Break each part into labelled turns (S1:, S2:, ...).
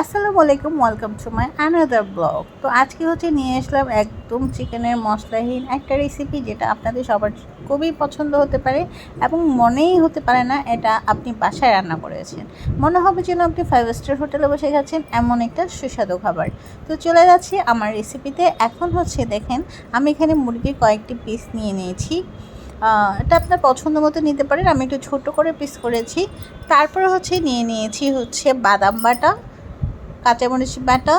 S1: আসসালামু আলাইকুম welcome to my another blog তো আজকে হচ্ছে নিয়ে আসলাম একদম চিকেনের মশলাহীন একটা রেসিপি যেটা আপনাদের সবার খুবই পছন্দ হতে পারে এবং মনেই হতে পারে না এটা আপনি বাসায় রান্না করেছেন। মনে হবে যেন আপনি ফাইভ স্টার হোটেলে বসে গেছেন, এমন একটা সুস্বাদু খাবার। তো চলে যাচ্ছি আমার রেসিপিতে এখন হচ্ছে দেখেন, আমি এখানে মুরগির কয়েকটি পিস নিয়ে নিয়েছি। এটা আপনার পছন্দ মতো নিতে পারেন, আমি একটু ছোট করে পিস করেছি। তারপরে হচ্ছে নিয়ে নিয়েছি হচ্ছে বাদাম বাটা। কাঁচামরিচ বাটা,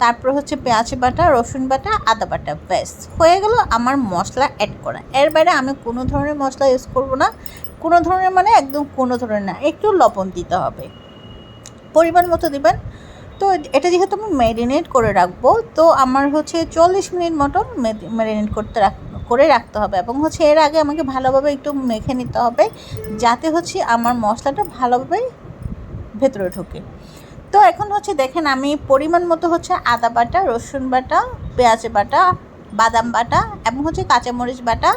S1: তারপর হচ্ছে পেঁয়াজ বাটা, রসুন বাটা, আদা বাটা, ব্যাস। হয়ে গেল আমার মশলা অ্যাড করা। এর বাইরে আমি কোনো ধরনের মশলা ইউজ করব না। কোনো ধরনের মানে একদম কোনো ধরনের না, একটু লবণ দিতে হবে। পরিমাণ মতো দিবেন। তো এটা যেহেতু আমি ম্যারিনেট করে রাখব, তো আমার হচ্ছে চল্লিশ মিনিট মতন ম্যারিনেট করতে রাখ, করে রাখতে হবে এবং হচ্ছে এর আগে আমাকে ভালোভাবে একটু মেখে নিতে হবে, যাতে হচ্ছে আমার মশলাটা ভালোভাবে ভেতরে ঢোকে। তো এখন হচ্ছে দেখেন আমি পরিমাণ মতো হচ্ছে আদা বাটা, রসুন বাটা, পেঁয়াজ বাটা, বাদাম বাটা এবং হচ্ছে কাঁচামরিচ বাটা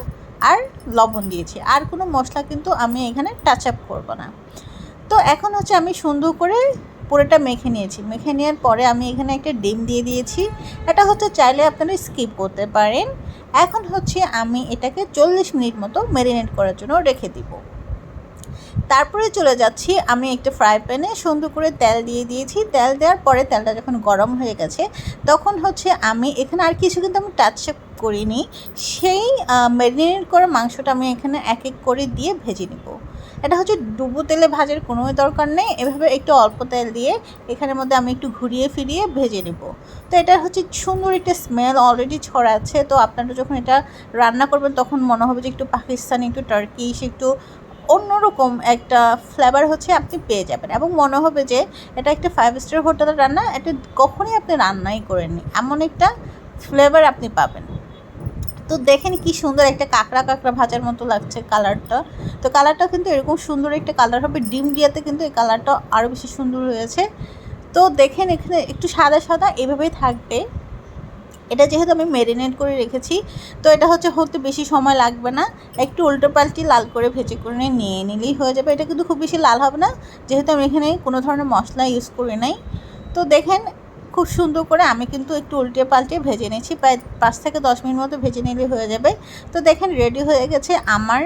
S1: আর লবণ দিয়েছি। আর কোনো মশলা কিন্তু আমি এখানে টাচ আপ করব না। তো এখন হচ্ছে আমি সুন্দর করে পুরোটা মেখে নিয়েছি। মেখে নেওয়ার পরে আমি এখানে একটা ডিম দিয়ে দিয়েছি। এটা হচ্ছে চাইলে আপনারা স্কিপ করতে পারেন। এখন হচ্ছে আমি এটাকে চল্লিশ মিনিট মতো ম্যারিনেট করার জন্য রেখে দিব। তারপরে চলে যাচ্ছি, আমি একটা ফ্রাই প্যানে সুন্দর করে তেল দিয়ে দিয়েছি। তেল দেওয়ার পরে তেলটা যখন গরম হয়ে গেছে, তখন হচ্ছে আমি এখানে আর কিছু কিন্তু আমি টাচ করিনি। সেই ম্যারিনেট করা মাংসটা আমি এখানে এক এক করে দিয়ে ভেজে নেব। এটা হচ্ছে ডুবো তেলে ভাজার কোনো দরকার নেই। এভাবে একটু অল্প তেল দিয়ে এখানের মধ্যে আমি একটু ঘুরিয়ে ফিরিয়ে ভেজে নেব। তো এটা হচ্ছে সুন্দর একটা স্মেল অলরেডি ছড়াচ্ছে তো আপনারা যখন এটা রান্না করবেন, তখন মনে হবে যে একটু পাকিস্তানি, একটু টার্কিশ একটু অন্যরকম একটা ফ্লেভার হচ্ছে আপনি পেয়ে যাবেন। এবং মনে হবে যে এটা একটা ফাইভ স্টার হোটেলের রান্না, এটা কখনোই আপনি রান্নাই করেননি এমন একটা ফ্লেভার আপনি পাবেন। তো দেখেন কি সুন্দর একটা কাঁকড়া কাঁকড়া ভাজার মতো লাগছে কালারটা তো কালারটা কিন্তু এরকম সুন্দর একটা কালার হবে। ডিম দিয়াতে কিন্তু এই কালারটা আরও বেশি সুন্দর হয়েছে। তো দেখেন এখানে একটু সাদা সাদা এভাবেই থাকবে। এটা যেহেতু আমি ম্যারিনেট করে রেখেছি, তো এটা হচ্ছে হতে বেশি সময় লাগবে না। একটু উল্টো পাল্টি লাল করে ভেজে করে নিয়ে নিলেই হয়ে যাবে। এটা কিন্তু খুব বেশি লাল হবে না, যেহেতু আমি এখানে কোনো ধরনের মশলা ইউজ করি নাই। তো দেখেন, খুব সুন্দর করে আমি কিন্তু একটু উল্টে পাল্টে ভেজে নিয়েছি। প্রায় পাঁচ থেকে দশ মিনিট মতো ভেজে নিলে হয়ে যাবে। তো দেখেন রেডি হয়ে গেছে আমার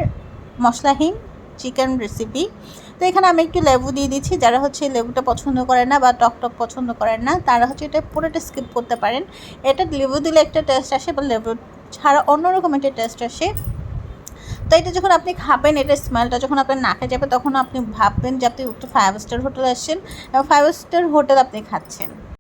S1: মশলাহীন চিকেন রেসিপি তো এখানে আমি একটু লেবু দিয়ে দিচ্ছি। যারা হচ্ছে লেবুটা পছন্দ করে না বা টক টক পছন্দ করেন না, তারা হচ্ছে এটা পুরোটা স্কিপ করতে পারেন। এটা লেবু দিলে একটা টেস্ট আসে বা লেবু ছাড়া অন্যরকম একটা টেস্ট আসে। তো এটা যখন আপনি খাবেন, এটা স্মেলটা যখন আপনার নাকে যাবে, তখন আপনি ভাববেন যে আপনি একটু ফাইভ স্টার হোটেল আসছেন এবং ফাইভ স্টার হোটেল আপনি খাচ্ছেন।